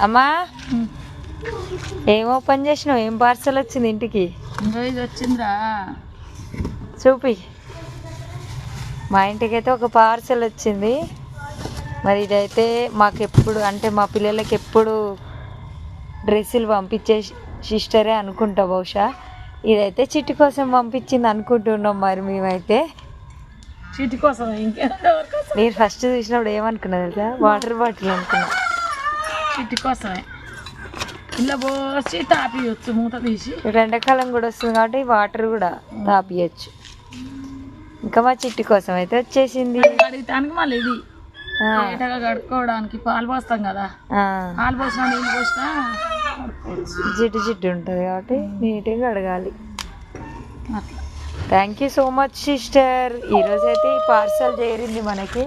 అమ్మా ఏం ఓపెన్ చేసినావు? ఏం పార్సల్ వచ్చింది ఇంటికి? ఇంకా ఇది వచ్చిందిరా. చూపి. మా ఇంటికి అయితే ఒక పార్సల్ వచ్చింది. మరి ఇదైతే మాకు ఎప్పుడు అంటే మా పిల్లలకి ఎప్పుడు డ్రెస్సులు పంపించే సిస్టరే అనుకుంటా బహుశా. ఇదైతే చిట్టి కోసం పంపించింది అనుకుంటున్నాం మరి మేమైతే. చీటి కోసం కోసం నేను ఫస్ట్ చూసినప్పుడు ఏమనుకున్నా తెలుసా? వాటర్ బాటిల్ అనుకున్నా చీటి కోసమే. ఇలా పోసి తాపియొచ్చు మూత తీసి. ఎండాకాలం కూడా వస్తుంది కాబట్టి వాటర్ కూడా తాపియచ్చు. ఇంకా మా చిట్టి కోసం అయితే వచ్చేసింది. కడిగటానికి మళ్ళీ ఇది. బయటగా కడుక్కోవడానికి పాలు పోస్తాం కదా. పాలు పోసినా నీళ్ళు పోసినా జిడ్డు జిడ్డు ఉంటుంది కాబట్టి నీట్గా అడగాలి అట్లా. Thank you so much sister ఈరోజు అయితే ఈ పార్సల్ చేరింది మనకి.